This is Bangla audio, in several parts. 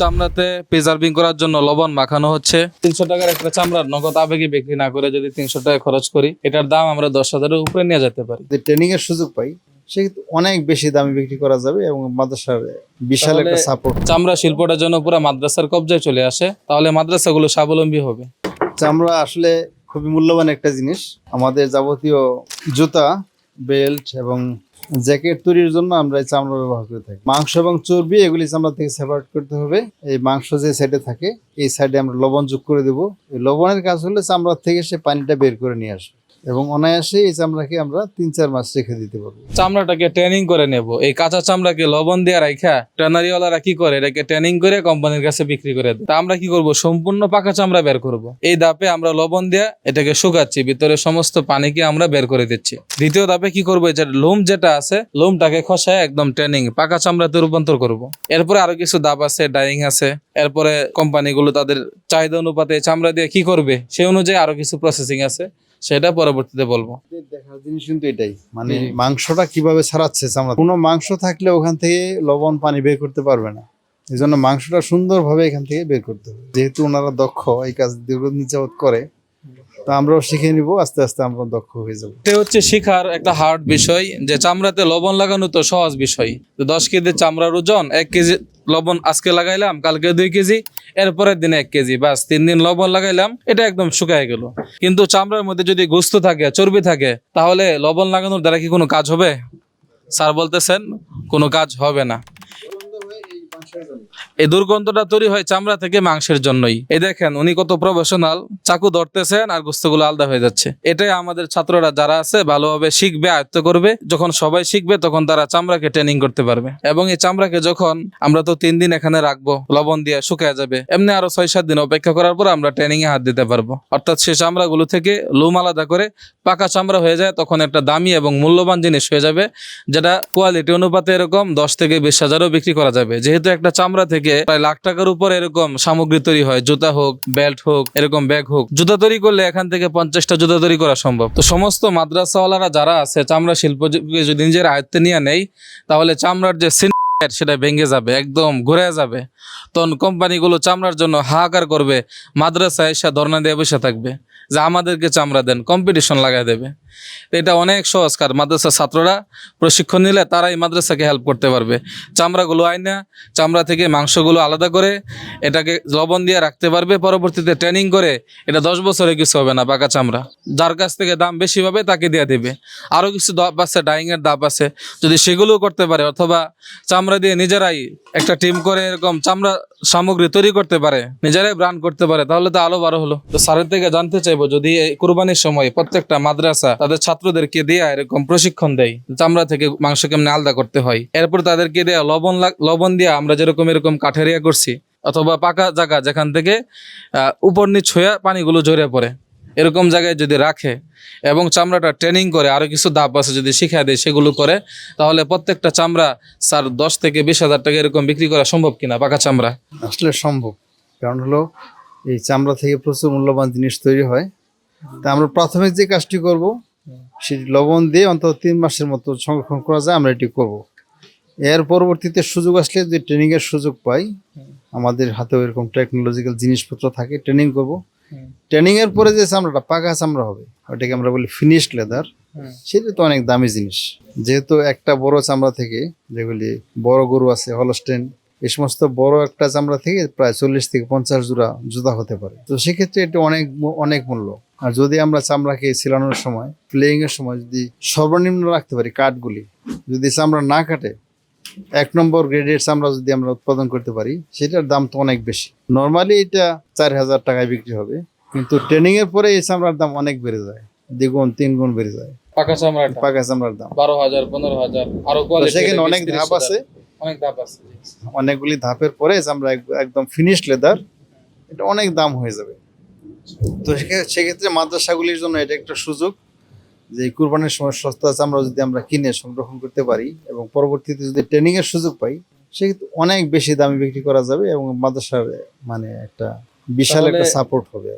চামড়াতে প্রিজার্ভিং করার জন্য লবণ মাখানো হচ্ছে। তিনশো টাকার একটা চামড়ার নগদ আবেগে বিক্রি না করে যদি তিনশো টাকা খরচ করি এটার দাম আমরা দশ হাজারের উপরে নিয়ে যেতে পারি। ট্রেনিং এর সুযোগ পাই সেক্ষেত্রে অনেক বেশি দামে বিক্রি করা যাবে এবং মাদ্রাসার বিশাল একটা সাপোর্ট চামড়া শিল্পটার জন্য পুরো মাদ্রাসার কবজায় চলে আসে তাহলে মাদ্রাসাগুলো স্বাবলম্বী হবে। চামড়া আসলে খুবই মূল্যবান একটা জিনিস। আমাদের যাবতীয় জুতা বেল্ট এবং জ্যাকেট তৈরির জন্য আমরা এই চামড়া ব্যবহার করে থাকি। মাংস এবং চর্বি এগুলি চামড়া থেকে সেপারেট করতে হবে। এই মাংস যে সাইডে থাকে, এই সাইডে আমরা লবণ যোগ করে দেবো। এই লবণের কাজ হলে চামড়ার থেকে সে পানিটা বের করে নিয়ে আসবে। এবং অনায়াসে এই চামড়াকে আমরা তিন, চার মাস রেখে দিতে পারব। চামড়াটাকে ট্রেনিং করে নেব। এই কাঁচা চামড়াকে লবণ দিয়ে রাখা ট্রেনারিওয়ালারা কি করে? এটাকে ট্রেনিং করে কোম্পানির কাছে বিক্রি করে দেয়। তা আমরা কি করব? সম্পূর্ণ পাকা চামড়া বের করব। এই ধাপে আমরা লবণ দিয়ে এটাকে শুকাচ্ছি। ভিতরে সমস্ত পানিকে আমরা বের করে দিচ্ছি। দ্বিতীয় ধাপে কি করব? যে লোম যেটা আছে, লোমটাকে খসায় একদম ট্রেনিং পাকা চামড়াতে রূপান্তর করব। এরপরে আরও কিছু ধাপ আছে ডাইং আছে। এরপরে কোম্পানিগুলো তাদের চাহিদা অনুপাতে চামড়া দিয়ে কি করবে? সেই অনুযায়ী আরও কিছু প্রসেসিং আছে। সেটা পরবর্তীতে বলব। দেখার জিনিস কিন্তু এটাই মানে মাংসটা কীভাবে ছাড়াচ্ছে চামড়া কোনো মাংস থাকলে ওখান থেকে লবণ পানি বের করতে পারবে না। এই জন্য মাংসটা সুন্দরভাবে এখান থেকে বের করতে হবে। যেহেতু ওনারা দক্ষ এই কাজ দীর্ঘদিন যাবৎ করে তো আমরাও শিখে নিব, আস্তে আস্তে আমরা দক্ষ হয়ে যাব। এটা হচ্ছে শিখার একটা হার্ড বিষয়, যে চামড়াতে লবণ লাগানো তো সহজ বিষয়। তো দশ কেজি চামড়ার ওজন, এক কেজি লবণ আজকে লাগাইলাম, কালকে দুই কেজি, এরপরের দিনে এক কেজি বাস তিন দিন লবণ লাগাইলাম, এটা একদম শুকায় গেল। কিন্তু চামড়ার মধ্যে যদি গোস্ত থাকে, চর্বি থাকে, তাহলে লবণ লাগানোর দ্বারা কি কোনো কাজ হবে? স্যার বলতেছেন, কোনো কাজ হবে না। এই দুর্গন্ধটা তৈরি হয় চামড়া থেকে মাংসের জন্যই। এই দেখেন, উনি কত প্রফেশনাল চাকু ধরতেছেন আর গোস্তগুলো আলাদা হয়ে যাচ্ছে। এটাই আমাদের ছাত্ররা যারা আছে, ভালোভাবে শিখবে, আয়ত্ত করবে। যখন সবাই শিখবে, তখন তারা চামড়াকে ট্রেনিং করতে পারবে। এবং এই চামড়াকে যখন আমরা তো তিন দিন এখানে রাখব, লবণ দিয়ে শুকায় যাবে, এমনি আরও ছয় সাত দিন অপেক্ষা করার পর আমরা ট্রেনিং এ হাত দিতে পারব। অর্থাৎ সে চামড়াগুলো থেকে লোম আলাদা করে পাকা চামড়া হয়ে যায়, তখন একটা দামি এবং মূল্যবান জিনিস হয়ে যাবে, যেটা কোয়ালিটি অনুপাতে এরকম দশ থেকে বিশ হাজারও বিক্রি করা যাবে। যেহেতু একটা চামড়া থেকে প্রায় লাখ টাকার উপর এরকম সামগ্রী তৈরি হয়। জুতা হোক বেল্ট হোক, এরকম ব্যাগ হোক। জুতা তৈরি করলে এখান থেকে পঞ্চাশটা জুতা তৈরি করা সম্ভব। তো সমস্ত মাদ্রাসাওয়ালারা যারা আছে, চামড়া শিল্প যদি নিজের আয়ত্তে নিয়ে নেই, তাহলে চামড়ার যে সেটা ভেঙে যাবে, একদম ঘুরে যাবে। তখন কোম্পানিগুলো চামড়ার জন্য হাহাকার করবে। মাদ্রাসায় এসে ধর্ণা দিয়ে বসে থাকবে যে আমাদেরকে চামড়া দেন কম্পিটিশন লাগাই দেবে। এটা অনেক সহজ কাজ। মাদ্রাসার ছাত্ররা প্রশিক্ষণ নিলে তারাই মাদ্রাসাকে হেল্প করতে পারবে। চামড়াগুলো আইনা চামড়া থেকে মাংসগুলো আলাদা করে এটাকে লবণ দিয়ে রাখতে পারবে। পরবর্তীতে ট্রেনিং করে এটা দশ বছরে কিছু হবে না, পাকা চামড়া। যার কাছ থেকে দাম বেশি পাবে তাকে দিয়ে দেবে। আরও কিছু দাপ আছে ডাইং এর দাপ আছে। যদি সেগুলোও করতে পারে, অথবা চামড়া দিয়ে নিজেরাই একটা টিম করে এরকম চামড়া সামগ্রী তৈরি করতে পারে, নিজেরাই ব্রান্ড করতে পারে, তাহলে তো আলো বারো হলো। তো স্যারের থেকে জানতে চাইব, যদি এই কোরবানির সময় প্রত্যেকটা মাদ্রাসা তাদের ছাত্রদেরকে দেয়া এরকম প্রশিক্ষণ দেয়, চামড়া থেকে মাংস কেমনে আলাদা করতে হয়? এরপর তাদেরকে দেয়া লবণ লবণ দিয়ে আমরা যেরকম এরকম কাঠেরিয়া করছি, অথবা পাকা জায়গা যেখান থেকে উপর নিচ হয়ে পানিগুলো ঝরে পড়ে। এরকম জায়গায় যদি রাখে এবং চামড়াটা ট্রেনিং করে আরও কিছু ধাপ আছে যদি শিখা দেয় সেগুলো করে, তাহলে প্রত্যেকটা চামড়া স্যার দশ থেকে বিশ হাজার টাকা এরকম বিক্রি করা সম্ভব কিনা পাকা চামড়া? আসলে সম্ভব। কারণ হলো এই চামড়া থেকে প্রচুর মূল্যবান জিনিস তৈরি হয়। তা আমরা প্রাথমিক যে কাজটি করব সেটি লবণ দিয়ে অন্তত তিন মাসের মতো সংরক্ষণ করা যায়, আমরা এটি করব। এর পরবর্তীতে সুযোগ আসলে যদি ট্রেনিংয়ের সুযোগ পাই, আমাদের হাতেও এরকম টেকনোলজিক্যাল জিনিসপত্র থাকে ট্রেনিং করব। ট্রেনিং এর পরে যে চামড়াটা পাকা চামড়া হবে ওটাকে আমরা বলি ফিনিশড লেদার সেটা তো অনেক দামি জিনিস। যেহেতু একটা বড় চামড়া থেকে যেগুলি বড় গরু আছে হলস্টেন এই সমস্ত বড় একটা চামড়া থেকে প্রায় চল্লিশ থেকে পঞ্চাশ জোড়া জুতা হতে পারে। তো সেক্ষেত্রে এটা অনেক অনেক মূল্য। আর যদি আমরা চামড়াকে ছিলানোর সময় প্লেয়িং এর সময় যদি সর্বনিম্ন রাখতে পারি কাঠগুলি যদি চামড়া না কাটে এক নম্বর গ্রেডের চামড়া যদি আমরা উৎপাদন করতে পারি সেটার দাম তো অনেক বেশি। নর্মালি এটা চার হাজার টাকায় বিক্রি হবে কিন্তু ট্রেনিং এর পরে এই চামড়ার দাম অনেক বেড়ে যায় দ্বিগুণ তিন গুণ বেড়ে যায়। পাকা চামড়াটা পাকা চামড়ার দাম। বারো হাজার পনেরো হাজার আরও সেখানে অনেক ধাপ আছে। অনেক ধাপ আছে অনেকগুলি ধাপের পরে আমরা এক- একদম ফিনিশড লেদার এটা অনেক দাম হয়ে যাবে। তো সেক্ষে- সেক্ষেত্রে মাদ্রাসাগুলির জন্য এটা একটা সুযোগ। যে কুরবানির সময় সস্তা চামড়া যদি আমরা কিনে সংরক্ষণ করতে পারি এবং পরবর্তীতে যদি ট্রেনিং এর সুযোগ পাই সেক্ষেত্রে অনেক বেশি দামে বিক্রি করা যাবে এবং মাদ্রাসার মানে একটা বিশাল একটা সাপোর্ট হবে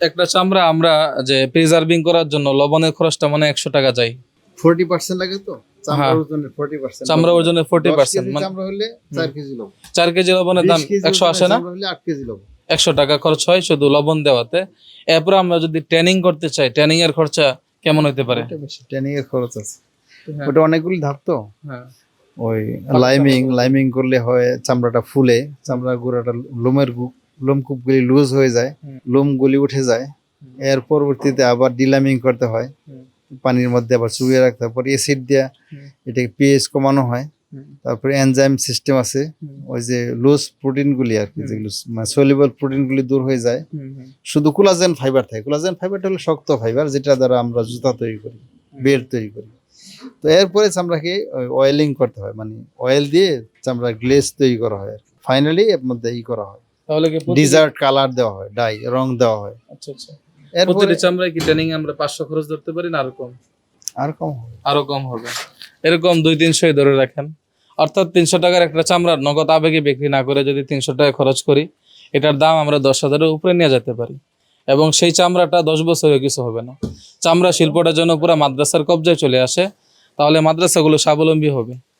একটা চামড়া আমরা যে প্রিজার্ভিং করার জন্য লবণের খরচটা মানে একশো টাকা যায়। ফোরটি পার্সেন্ট লাগে তো? হ্যাঁ। ওজনের ফোরটি পার্সেন্ট চামড়া ওজনের ফোর্টি পার্সেন্ট মানে চামড়া হলে চার কেজি লবণ। চার কেজি লবণের দাম কেজি একশো আসে না? আট কেজি লবণ। একশো টাকা খরচ হয় শুধু লবণ দেওয়াতে। এরপর আমরা যদি ট্রেনিং করতে চাই ট্রেনিং এর খরচা কেমন হতে পারে? ওটা ট্রেনিং এর খরচ আছে। হ্যাঁ। ওটা অনেকগুলি ধাপ তো? হ্যাঁ। ওই লাইমিং লাইমিং করলে হয় চামড়াটা ফুলে চামড়া গুঁড়াটা লোমের লোমকূপগুলি লুজ হয়ে যায় লোম লোমগুলি উঠে যায়। এর পরবর্তীতে আবার ডিলামিং করতে হয়। পানির মধ্যে আবার চুবিয়ে রাখতে হয়। পরে এসিড দিয়ে এটাকে পিএইচ কমানো হয়। তারপরে এনজাইম সিস্টেম আছে। ওই যে লুজ প্রোটিনগুলি আর কি। যেগুলো সলিবল প্রোটিনগুলি দূর হয়ে যায়। শুধু কোলাজেন ফাইবার থাকে। কোলাজেন ফাইবারটা হলো শক্ত ফাইবার যেটা দ্বারা আমরা জুতা তৈরি করি বেল্ট তৈরি করি। তো এরপরে চামড়াকে অয়েলিং করতে হয় মানে অয়েল দিয়ে চামড়া গ্লেজ তৈরি করা হয় ফাইনালি এর মধ্যে ই করা হয়। তাহলে কি ডিজার্ট কালার দেওয়া হয় ডাই রং দেওয়া হয়। আচ্ছা আচ্ছা। এরপরে চামড়ায় কি ট্রেনিং আমরা পাঁচশো খরচ ধরতে পারি না আরও কম? আর কম হবে। আরও কম হবে। এরকম দুই তিনশোই ধরে রাখেন। অর্থাৎ তিনশো টাকার একটা চামড়ার নগদ আবেগে বিক্রি না করে যদি তিনশো টাকা খরচ করি, এটার দাম আমরা দশ হাজারের উপরে নিয়ে যেতে পারি। এবং সেই চামড়াটা দশ বছরে কিছু হবে না। চামড়া শিল্পটা যেন পুরো মাদ্রাসার কবজায় চলে আসে, তাহলে মাদ্রাসাগুলো স্বাবলম্বী হবে।